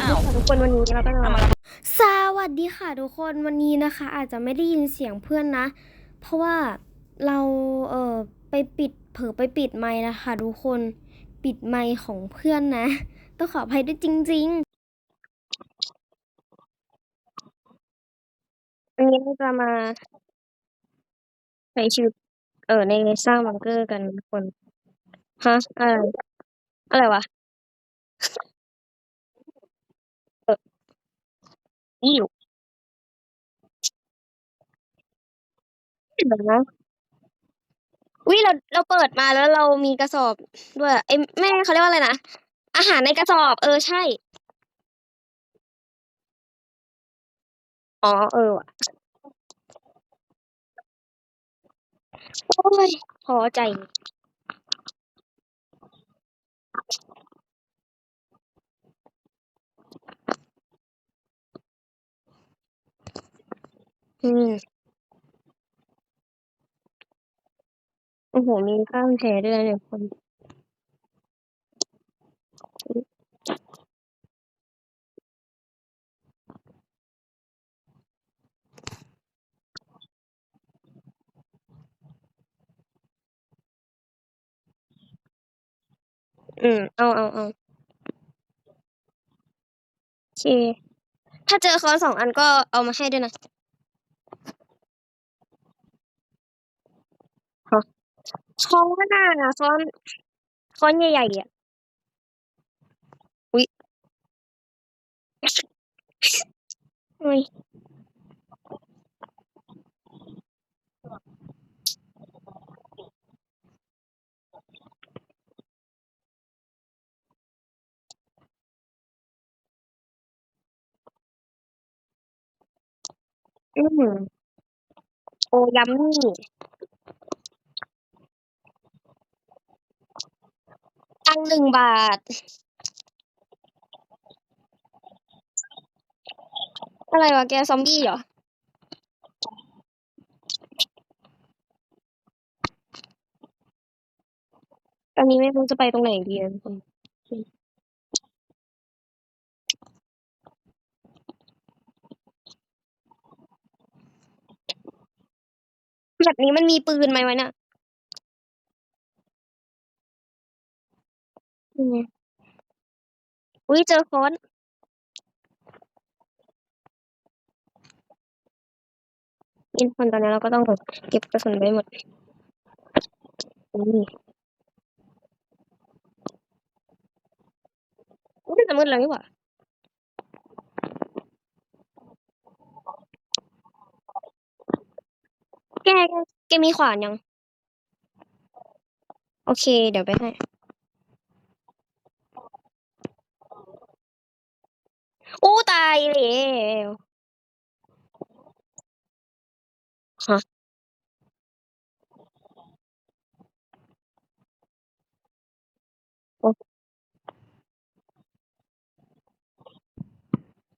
อ้าวทุกคนวันนี้เราก็จะเอามาสวัสดีค่ะทุกคนวันนี้นะคะ อาจจะไม่ได้ยินเสียงเพื่อนนะ เพราะว่าเราเออไปปิดเผลอไปปิดไมค์นะคะทุกคนปิดไมค์ของเพื่อนนะ ต้องขออภัยด้วยจริงวันนี้เราจะมาใช้ชีวิตเออในสร้างบังเกอร์กันทุกคนฮะอะไร อะไรวะ เออ อิวเดี๋ยวนะวิเรา เราเปิดมาแล้วเรามีกระสอบ ด้วยไอ้แม่ เขาเรียกว่าอะไรนะ อาหารในกระสอบ เออ ใช่ อ๋อ เออว่ะ โอ้ยพอใจ อืม โอ้โหมีข้ามแพด้วยนะเนี่ยคนอืม เอาเอาเอาโอเค ถ้าเจอค้อนสองอัน ก็เอามาให้ด้วยนะฮะ ค้อนน่ะค้อนค้อนใหญ่ๆอะอุ๊ยอุ๊ยอืมโอ้ยัมมี่ ตังหนึ่งบาท อะไรวะแกซอมบี้เหรอ ตอนนี้ไม่รู้จะไปตรงไหนดีนะทุกคนแบบนี้มันมีปืนไหมวะเนี่ยอืมอุ้ยเจอค้อนอินคนตอนนี้เราก็ต้องเก็บกระสุนไว้หมดอุ้ยอุ้ยแต่มืดแล้วนี่หว่าแกแกมีขวานยัง โอเค เดี๋ยวไปให้ อู้ตายแล้วฮะ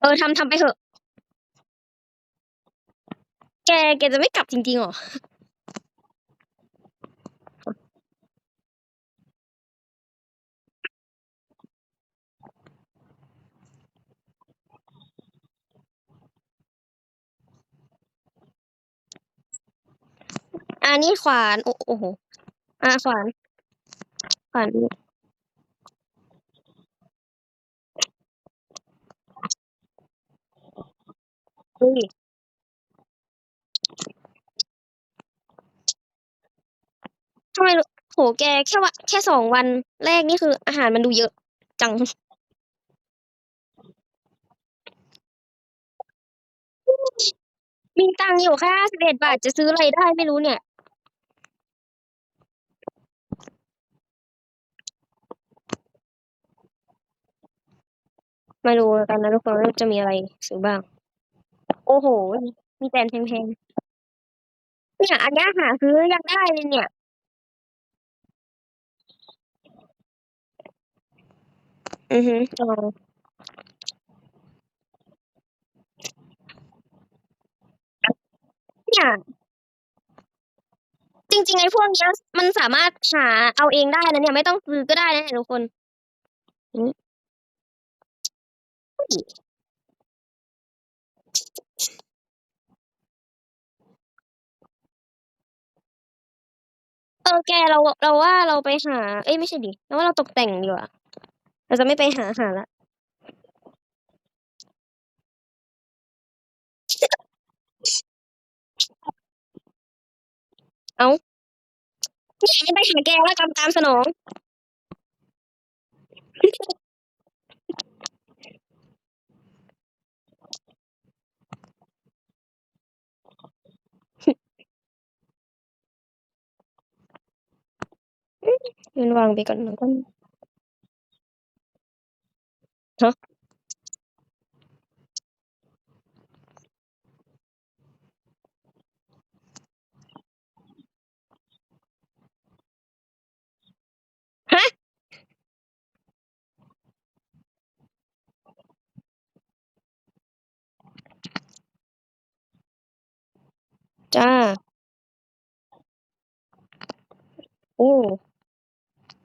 เออทำทำไปเถอะ แก แกจะไม่กลับจริงๆหรอ อ่านี่ขวานโอ้โอ้โหอ่าขวาน ขวานนี่ทำไมโหแกแค่ว่าแค่สองวันแรกนี่คืออาหารมันดูเยอะจังมีตังอยู่แค่สิบเอ็ดบาทจะซื้ออะไรได้ไม่รู้เนี่ย ม่รู้แล้วกันนะทุกคนว่าจะมีอะไรซื้อบ้าง โอ้โห มีแต่แพงๆเนี่ยอันนี้หาซื้อยังได้เลยเนี่ยอือฮึลองเนี่ยจริงๆไอ้พวกนี้มันสามารถหาเอาเองได้นะเนี่ย ไม่ต้องซื้อก็ได้นะเนี่ยทุกคนอือ เออแกเราเราว่าเราไปหา เอ้ยไม่ใช่ดิเราว่าเราตกแต่งดีกว่าเราจะไม่ไปหาอาหารละเอาเนี่ยมันไปหาแกแล้วกำตามสนอง มันวางไปก่อน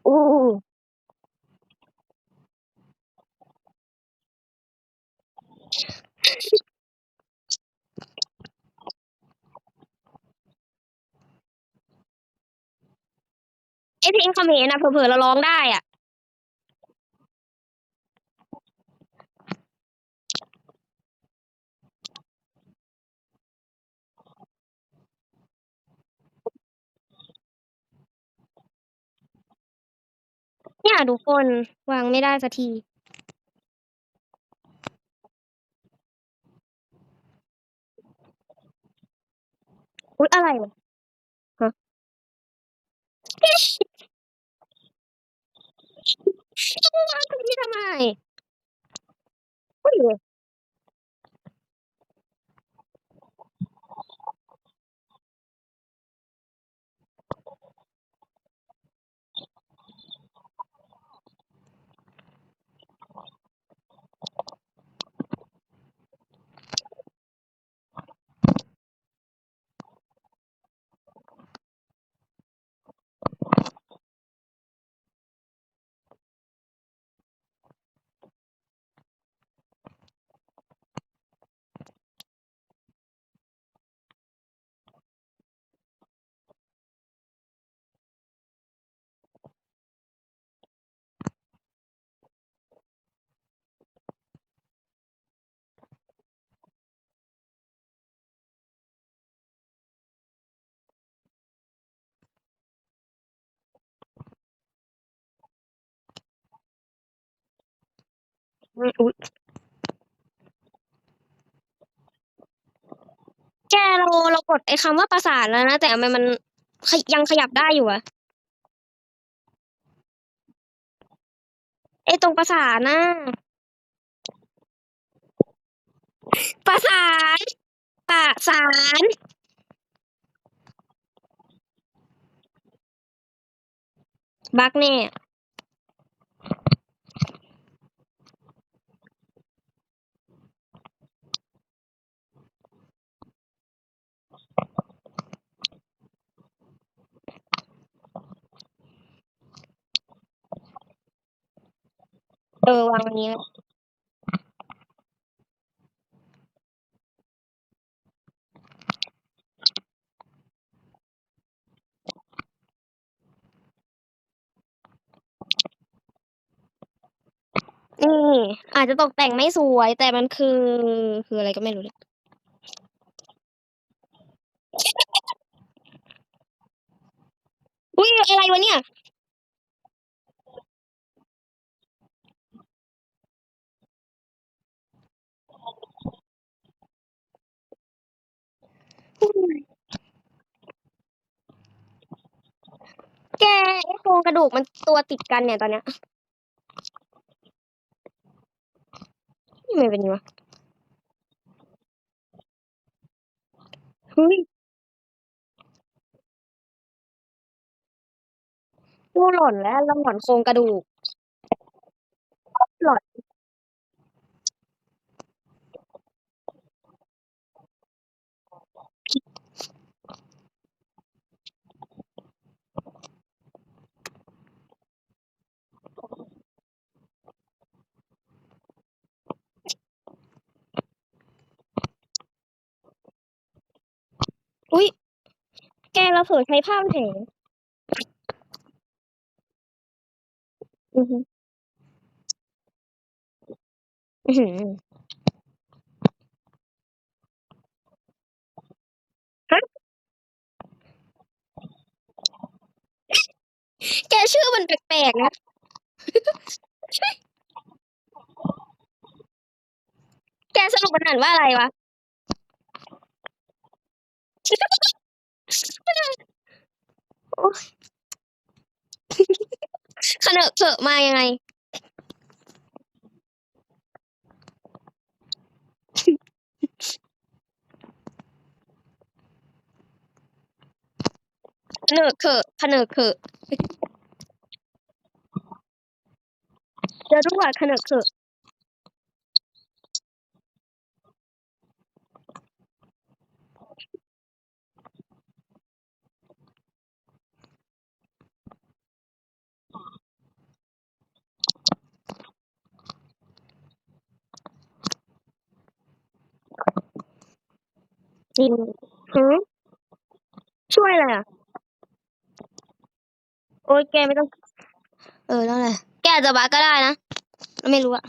อ้โอ้ไอเพลงเขมรนะเผลอๆเราร้องได้อะ เนี่ยทุกคนวางไม่ได้สักทีอุ๊ยอะไรวะฮะจะวาตรงนี้ทำไมอุ้ย แกเราเรากดไอ้คำว่าประสานแล้วนะ แต่ทำไมมันขยยังขยับได้อยู่อะไอ้ตรงประสานน่ะประสานประสานบักแน่ เออวางนี้นี่อาจจะตกแต่งไม่สวย แต่มันคือ คืออะไรก็ไม่รู้เลยอุ้ยอะไรวะเนี่ย แกไอ้โครงกระดูกมันตัวติดกันเนี่ยตอนเนี้ยนี่มันเป็นยังไงวะเฮ้ยกูหล่อนแล้วเราหล่อนโครงกระดูกหล่อน เราเผลอใช้ผ้าพันแผลอือฮึอื้อหือฮะแกชื่อมันแปลกๆนะ แกสรุปมันอ่านว่าอะไรวะ โอ๊ย ขนเถอะมายังไง ขนเถอะขนเถอะเดี๋ยวต้ว่าขนเถอะ จริงหือช่วยอะไรอะ โอ้ยแกไม่ต้อง เออแล้วอะไรแกอาจจะบักก็ได้นะเราไม่รู้อะ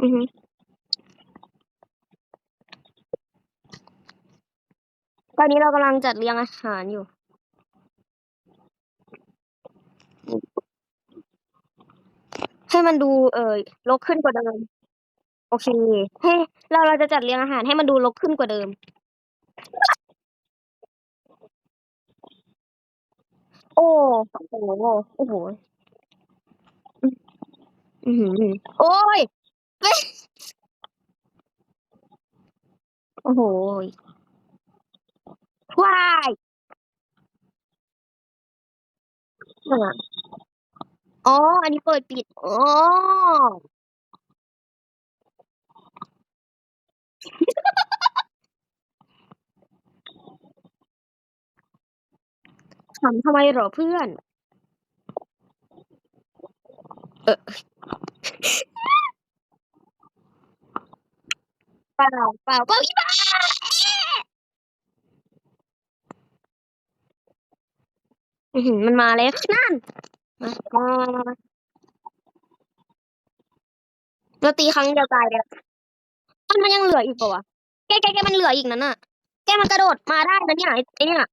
อือฮึตอนนี้เรากำลังจัดเรียงอาหารอยู่ ให้มันดูเอ่อรกขึ้นกว่าเดิมโอเคให้เราเราจะจัดเรียงอาหารให้มันดูรกขึ้นกว่าเดิม โอ้โหโอ้โหอือหือโอ้ยเว้โอ้โหว้ายอ๋อ อันนี้เปิดปิด อ๋อ ถามทำไมเหรอเพื่อน เออเปล่าเปล่าเปล่าอีบ้าอือหือมันมาแล้วนั่นมามามามาเราตีครั้งเดียวตายเลยมันมันยังเหลืออีกปล่าวะแกแกแกมันเหลืออีกนั่นน่ะ แกมันกระโดดมาได้นะเนี่ยไอ้ไอ้เนี่ย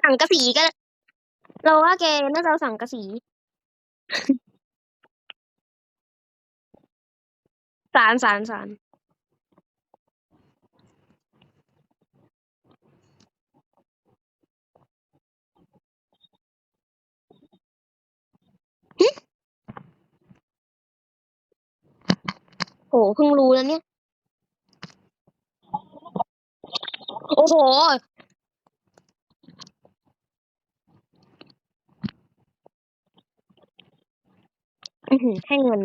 สังกะสีก็ เราว่าแกน่าจะเอาสังกะสี สารสารสารหึโหเพิ่งรู้แล้วเนี่ย โอ้โห อือหือ ให้เงิน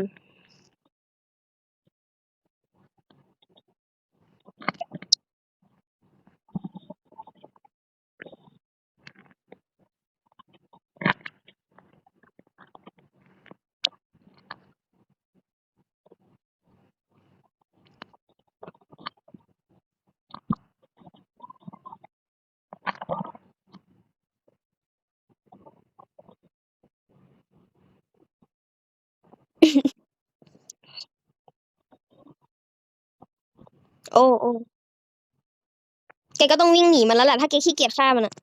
โอ้โอ้แกก็ต้องวิ่งหนีมันแล้วแหละถ้าแกขี้เกียจฆ่ามันอะ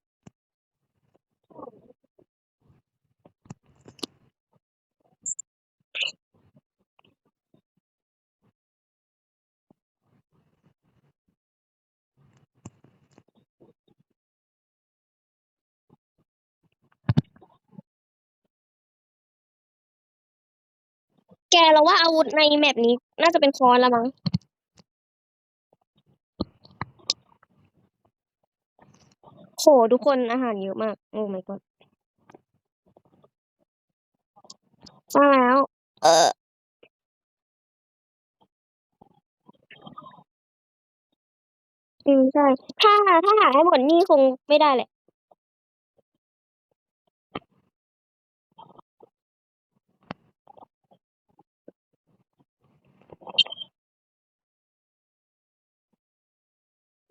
แกเราว่าอาวุธในแมปนี้ น่าจะเป็นค้อนล้วมั้ง โหทุกคนอาหารเยอะมาก โอ้ my god มาแล้ว เอออืมใช่ ถ้าถ้าหาให้หมดนี่คงไม่ได้แหละ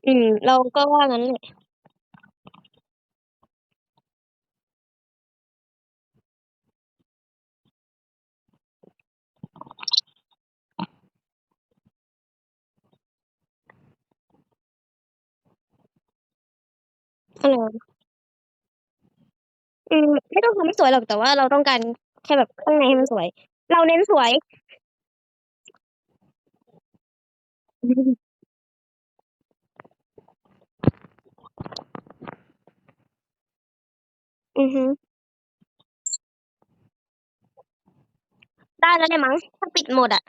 อืม เราก็ว่างั้นแหละ อะไรวะอืม ไม่ต้องทำให้สวยหรอก แต่ว่าเราต้องการแค่แบบข้างในให้มันสวย เราเน้นสวย อืม อือฮึ ได้แล้วแหละมั้ง ถ้าปิดหมดอะ